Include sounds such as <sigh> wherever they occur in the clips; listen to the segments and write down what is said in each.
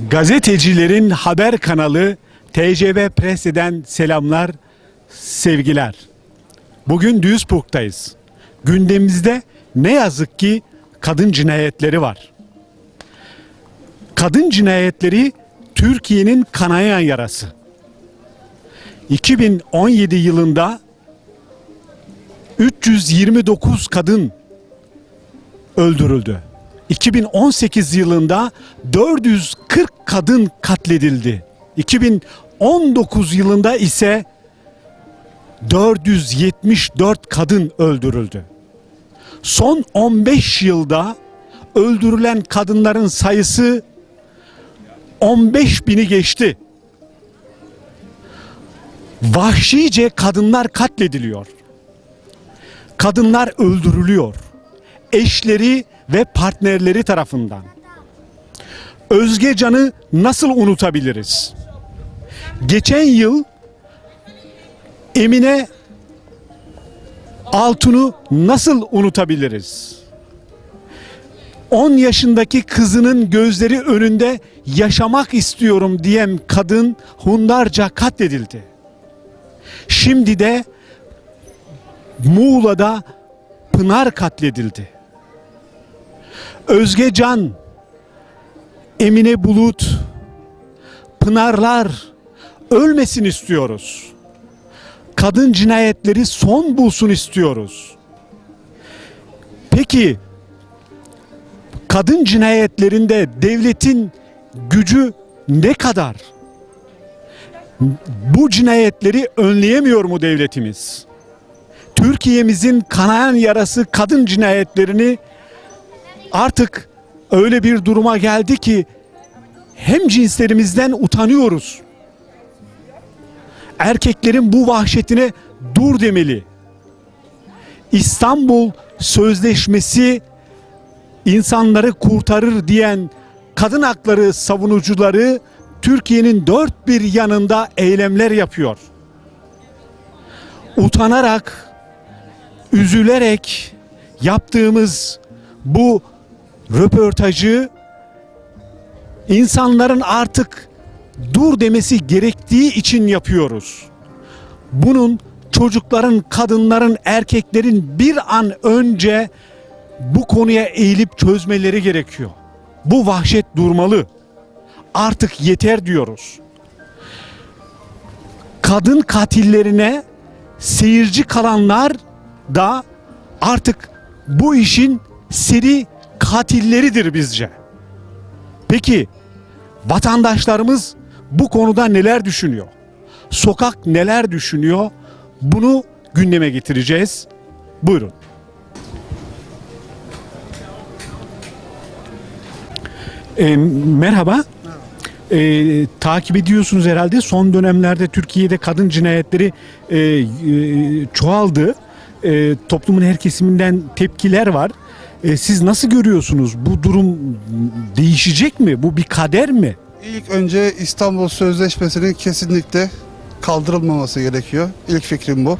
Gazetecilerin haber kanalı TCB Pres'den selamlar, sevgiler. Bugün Duisburg'dayız. Gündemimizde ne yazık ki kadın cinayetleri var. Kadın cinayetleri Türkiye'nin kanayan yarası. 2017 yılında 329 kadın öldürüldü. 2018 yılında 440 kadın katledildi. 2019 yılında ise 474 kadın öldürüldü. Son 15 yılda öldürülen kadınların sayısı 15 bini geçti. Vahşice kadınlar katlediliyor. Kadınlar öldürülüyor. Eşleri ve partnerleri tarafından. Özge Can'ı nasıl unutabiliriz? Geçen yıl Emine Altun'u nasıl unutabiliriz? 10 yaşındaki kızının gözleri önünde yaşamak istiyorum diyen kadın hundarca katledildi. Şimdi de Muğla'da Pınar katledildi. Özge Can, Emine Bulut, Pınarlar ölmesin istiyoruz. Kadın cinayetleri son bulsun istiyoruz. Peki kadın cinayetlerinde devletin gücü ne kadar? Bu cinayetleri önleyemiyor mu devletimiz? Türkiye'mizin kanayan yarası kadın cinayetlerini artık öyle bir duruma geldi ki hem cinslerimizden utanıyoruz. Erkeklerin bu vahşetine dur demeli. İstanbul Sözleşmesi insanları kurtarır diyen kadın hakları savunucuları Türkiye'nin dört bir yanında eylemler yapıyor. Utanarak, üzülerek yaptığımız bu röportajı insanların artık dur demesi gerektiği için yapıyoruz. Bunun çocukların, kadınların, erkeklerin bir an önce bu konuya eğilip çözmeleri gerekiyor. Bu vahşet durmalı. Artık yeter diyoruz. Kadın katillerine seyirci kalanlar da artık bu işin seri katilleridir bizce. Peki vatandaşlarımız bu konuda neler düşünüyor? Sokak neler düşünüyor? Bunu gündeme getireceğiz. Buyurun. E, merhaba. E, takip ediyorsunuz herhalde. Son dönemlerde Türkiye'de kadın cinayetleri e, e, çoğaldı. E, toplumun her kesiminden tepkiler var. E, siz nasıl görüyorsunuz? Bu durum değişecek mi? Bu bir kader mi? İlk önce İstanbul Sözleşmesi'nin kesinlikle kaldırılmaması gerekiyor. İlk fikrim bu.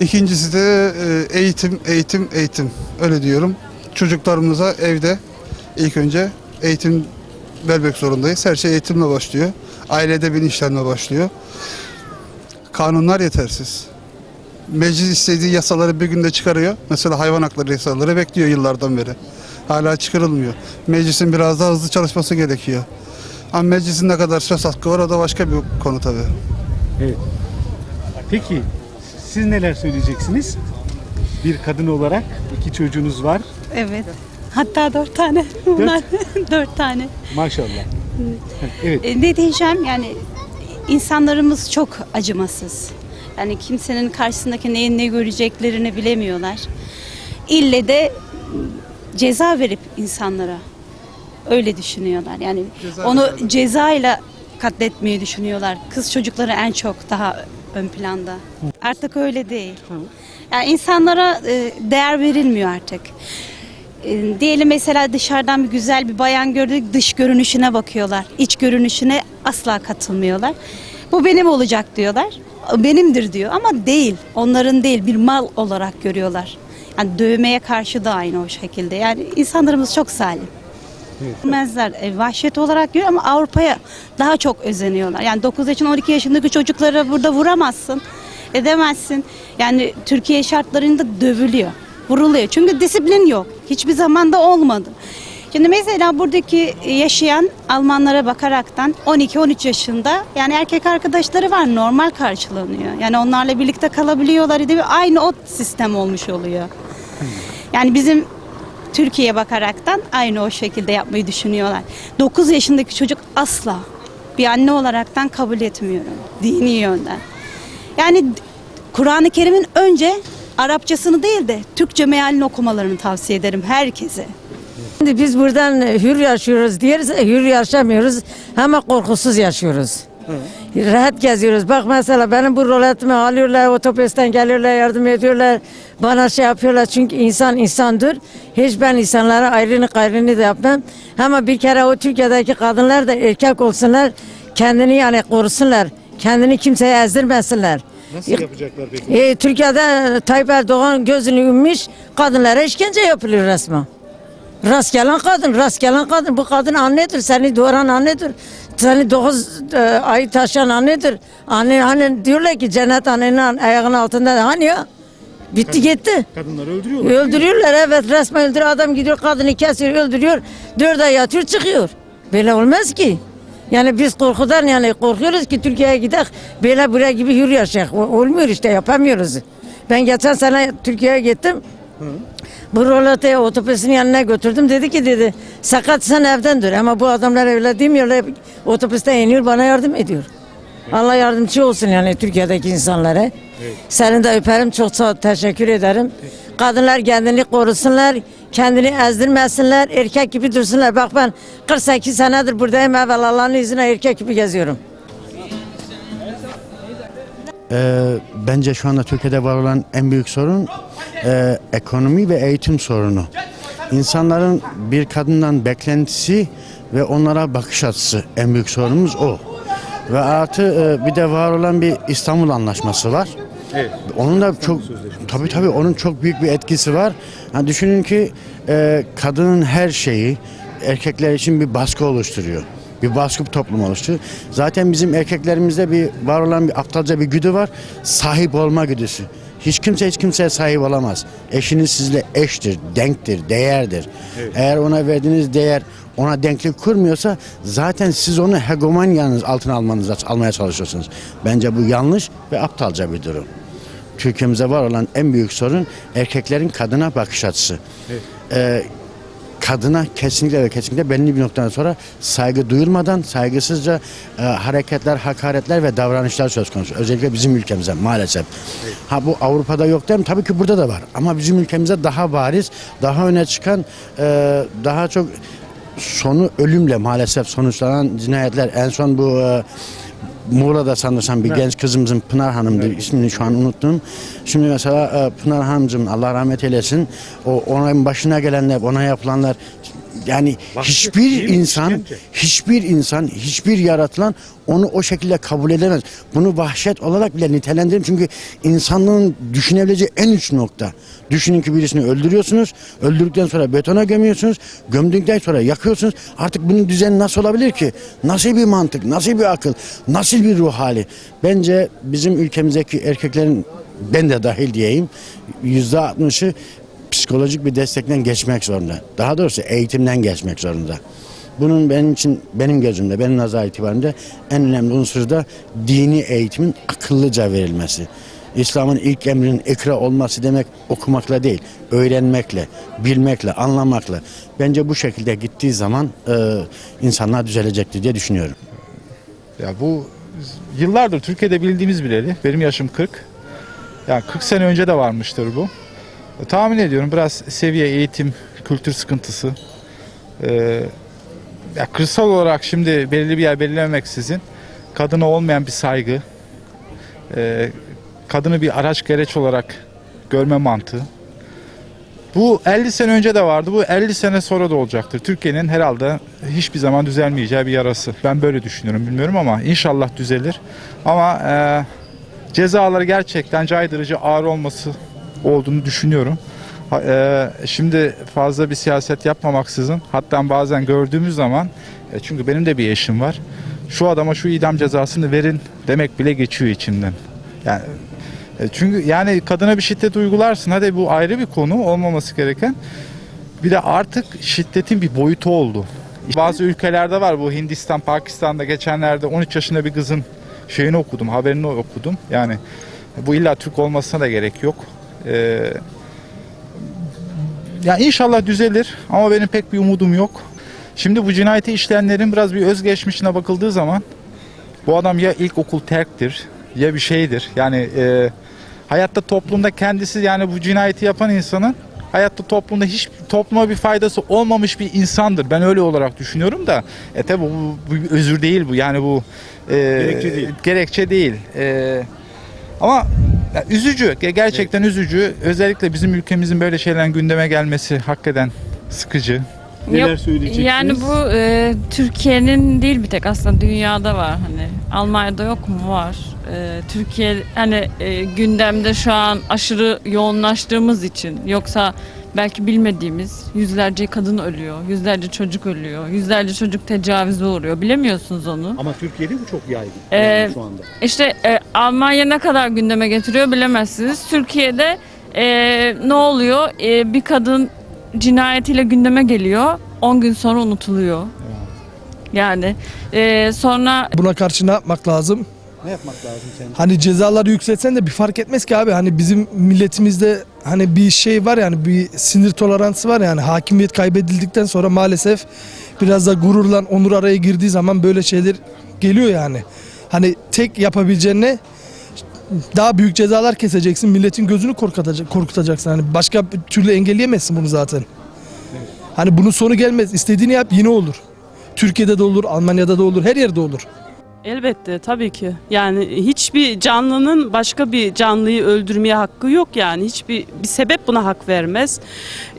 İkincisi de e, eğitim, eğitim, eğitim. Öyle diyorum. Çocuklarımıza evde ilk önce eğitim vermek zorundayız. Her şey eğitimle başlıyor. Ailede bilinçlenme başlıyor. Kanunlar yetersiz. Meclis istediği yasaları bir günde çıkarıyor. Mesela hayvan hakları yasaları bekliyor yıllardan beri. Hala çıkarılmıyor. Meclisin biraz daha hızlı çalışması gerekiyor. Ama meclisin ne kadar söz hakkı var o da başka bir konu tabii. Evet. Peki siz neler söyleyeceksiniz? Bir kadın olarak iki çocuğunuz var. Evet. Hatta dört tane. <laughs> Bunlar <laughs> dört tane. Maşallah. Evet. E, ne diyeceğim yani insanlarımız çok acımasız. Yani kimsenin karşısındaki neyin ne göreceklerini bilemiyorlar. İlle de ceza verip insanlara öyle düşünüyorlar. Yani Ceza onu verirler. cezayla katletmeyi düşünüyorlar. Kız çocukları en çok daha ön planda. Artık öyle değil. Yani insanlara e, değer verilmiyor artık. E, diyelim mesela dışarıdan bir güzel bir bayan gördük dış görünüşüne bakıyorlar. İç görünüşüne asla katılmıyorlar. Bu benim olacak diyorlar. Benimdir diyor ama değil. Onların değil bir mal olarak görüyorlar. Yani dövmeye karşı da aynı o şekilde. Yani insanlarımız çok zalim. Bilmezler. E, vahşet olarak görüyor ama Avrupa'ya daha çok özeniyorlar. Yani 9 yaşın 12 yaşındaki çocukları burada vuramazsın. Edemezsin. Yani Türkiye şartlarında dövülüyor. Vuruluyor. Çünkü disiplin yok. Hiçbir zamanda olmadı. Şimdi mesela buradaki yaşayan Almanlara bakaraktan 12-13 yaşında yani erkek arkadaşları var normal karşılanıyor. Yani onlarla birlikte kalabiliyorlar. Aynı o sistem olmuş oluyor. Yani bizim Türkiye'ye bakaraktan aynı o şekilde yapmayı düşünüyorlar. 9 yaşındaki çocuk asla bir anne olaraktan kabul etmiyorum dini yönden. Yani Kur'an-ı Kerim'in önce Arapçasını değil de Türkçe mealini okumalarını tavsiye ederim herkese. Şimdi biz buradan hür yaşıyoruz diyoruz, hür yaşamıyoruz ama korkusuz yaşıyoruz. Rahat geziyoruz. Bak mesela benim bu roletimi alıyorlar, otobüsten geliyorlar, yardım ediyorlar. Bana şey yapıyorlar çünkü insan insandır. Hiç ben insanlara ayrını gayrını da yapmam. Ama bir kere o Türkiye'deki kadınlar da erkek olsunlar, kendini yani korusunlar. Kendini kimseye ezdirmesinler. Nasıl yapacaklar peki? E, Türkiye'de Tayyip Erdoğan gözünü ümmüş, kadınlara işkence yapılıyor resmen. Rast gelen kadın, rast gelen kadın. Bu kadın annedir, seni doğuran annedir. Seni dokuz e, ay taşıyan annedir. Anne, hani diyorlar ki cennet annenin ayağının altında. Hani ya? Bitti gitti. Kadınları öldürüyorlar. Öldürüyorlar evet resmen öldürüyor. Adam gidiyor kadını kesiyor öldürüyor. Dört ay yatıyor çıkıyor. Böyle olmaz ki. Yani biz korkudan yani korkuyoruz ki Türkiye'ye gidelim. Böyle buraya gibi yaşayak. O- Olmuyor işte yapamıyoruz. Ben geçen sene Türkiye'ye gittim. Bu rolete otobüsün yanına götürdüm. Dedi ki dedi sakat sen evden dur. Ama bu adamlar öyle demiyorlar. Otobüste iniyor bana yardım ediyor. Allah yardımcı olsun yani Türkiye'deki insanlara. Senin de öperim çok ol, teşekkür ederim. Kadınlar kendini korusunlar, kendini ezdirmesinler, erkek gibi dursunlar. Bak ben 48 senedir buradayım evvel Allah'ın izniyle erkek gibi geziyorum. Ee, bence şu anda Türkiye'de var olan en büyük sorun e, ekonomi ve eğitim sorunu. İnsanların bir kadından beklentisi ve onlara bakış açısı en büyük sorunumuz o. Ve artı e, bir de var olan bir İstanbul Anlaşması var. Evet. Onun da çok tabii tabii onun çok büyük bir etkisi var. Ha, düşünün ki e, kadının her şeyi erkekler için bir baskı oluşturuyor. Bir baskı toplum oluşturuyor. Zaten bizim erkeklerimizde bir var olan bir aptalca bir güdü var. Sahip olma güdüsü. Hiç kimse hiç kimseye sahip olamaz. Eşiniz sizle eştir, denktir, değerdir. Eğer ona verdiğiniz değer ona denklik kurmuyorsa zaten siz onu hegemonyanız altına almanız, almaya çalışıyorsunuz. Bence bu yanlış ve aptalca bir durum. Türkiye'mize var olan en büyük sorun erkeklerin kadına bakış açısı. Ee, kadına kesinlikle ve kesinlikle belli bir noktadan sonra saygı duyulmadan saygısızca e, hareketler, hakaretler ve davranışlar söz konusu. Özellikle bizim ülkemize maalesef. Ha bu Avrupa'da yok değil mi? Tabii ki burada da var. Ama bizim ülkemize daha bariz, daha öne çıkan, e, daha çok sonu ölümle maalesef sonuçlanan cinayetler. En son bu e, Muğla'da sanırsam bir genç kızımızın Pınar Hanım'dı. ismini şu an unuttum. Şimdi mesela e, Pınar Hanımcığım Allah rahmet eylesin. O onun başına gelenler, ona yapılanlar yani Vahşet hiçbir insan, hiçbir insan, hiçbir yaratılan onu o şekilde kabul edemez. Bunu vahşet olarak bile nitelendiririm. Çünkü insanlığın düşünebileceği en üç nokta. Düşünün ki birisini öldürüyorsunuz. Öldürdükten sonra betona gömüyorsunuz. Gömdükten sonra yakıyorsunuz. Artık bunun düzeni nasıl olabilir ki? Nasıl bir mantık, nasıl bir akıl, nasıl bir ruh hali? Bence bizim ülkemizdeki erkeklerin ben de dahil diyeyim yüzde altmışı psikolojik bir destekten geçmek zorunda. Daha doğrusu eğitimden geçmek zorunda. Bunun benim için benim gözümde, benim nazar itibarımda en önemli unsuru da dini eğitimin akıllıca verilmesi. İslam'ın ilk emrinin ikra olması demek okumakla değil, öğrenmekle, bilmekle, anlamakla. Bence bu şekilde gittiği zaman e, insanlar düzelecektir diye düşünüyorum. Ya bu yıllardır Türkiye'de bildiğimiz bileli. Benim yaşım 40. Yani 40 sene önce de varmıştır bu. E, tahmin ediyorum biraz seviye, eğitim, kültür sıkıntısı. Ee, ya kırsal olarak şimdi belirli bir yer belirlemeksizin kadına olmayan bir saygı, e, kadını bir araç gereç olarak görme mantığı. Bu 50 sene önce de vardı. Bu 50 sene sonra da olacaktır. Türkiye'nin herhalde hiçbir zaman düzelmeyeceği bir yarası. Ben böyle düşünüyorum bilmiyorum ama inşallah düzelir. Ama e, cezaları gerçekten caydırıcı ağır olması olduğunu düşünüyorum. E, şimdi fazla bir siyaset yapmamaksızın hatta bazen gördüğümüz zaman e, çünkü benim de bir eşim var. Şu adama şu idam cezasını verin demek bile geçiyor içimden. Yani e, çünkü yani kadına bir şiddet uygularsın hadi bu ayrı bir konu olmaması gereken. Bir de artık şiddetin bir boyutu oldu. Bazı ülkelerde var bu Hindistan, Pakistan'da geçenlerde 13 yaşında bir kızın şeyini okudum, haberini okudum. Yani bu illa Türk olmasına da gerek yok. Ee, ya inşallah düzelir ama benim pek bir umudum yok. Şimdi bu cinayeti işleyenlerin biraz bir özgeçmişine bakıldığı zaman bu adam ya ilkokul terktir ya bir şeydir. Yani e, hayatta toplumda kendisi yani bu cinayeti yapan insanın hayatta toplumda hiç topluma bir faydası olmamış bir insandır. Ben öyle olarak düşünüyorum da e tabi bu, bu bir özür değil bu yani bu e, Gerekçe değil. Gerekçe değil. E, ama ya üzücü, ge- gerçekten üzücü. Özellikle bizim ülkemizin böyle şeylerin gündeme gelmesi hakikaten sıkıcı. Neler Yok, söyleyeceksiniz? Yani bu e, Türkiye'nin değil bir tek aslında dünyada var hani Almanya'da yok mu var. E, Türkiye hani e, gündemde şu an aşırı yoğunlaştığımız için yoksa belki bilmediğimiz yüzlerce kadın ölüyor, yüzlerce çocuk ölüyor, yüzlerce çocuk tecavüze uğruyor. Bilemiyorsunuz onu. Ama Türkiye'de bu çok yaygın Ee, yani şu anda. İşte e, Almanya ne kadar gündeme getiriyor bilemezsiniz. Türkiye'de e, ne oluyor? E, bir kadın cinayetiyle gündeme geliyor. 10 gün sonra unutuluyor. Yani e, sonra Buna karşı ne yapmak lazım? Ne yapmak lazım sence? Hani cezaları yükseltsen de bir fark etmez ki abi. Hani bizim milletimizde hani bir şey var yani bir sinir toleransı var yani hakimiyet kaybedildikten sonra maalesef biraz da gururla onur araya girdiği zaman böyle şeyler geliyor yani. Hani tek yapabileceğin ne? Daha büyük cezalar keseceksin. Milletin gözünü korkutacak, korkutacaksın. Hani başka bir türlü engelleyemezsin bunu zaten. Hani bunun sonu gelmez. İstediğini yap yine olur. Türkiye'de de olur, Almanya'da da olur, her yerde olur. Elbette tabii ki. Yani hiçbir canlının başka bir canlıyı öldürmeye hakkı yok yani. Hiçbir bir sebep buna hak vermez.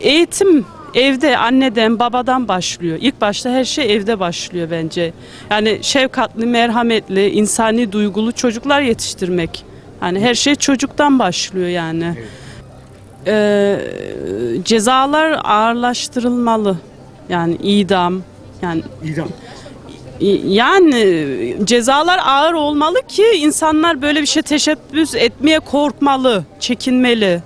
Eğitim evde anneden babadan başlıyor. İlk başta her şey evde başlıyor bence. Yani şefkatli, merhametli, insani duygulu çocuklar yetiştirmek. Yani her şey çocuktan başlıyor yani. Ee, cezalar ağırlaştırılmalı. Yani idam, yani İdam. Yani cezalar ağır olmalı ki insanlar böyle bir şey teşebbüs etmeye korkmalı, çekinmeli.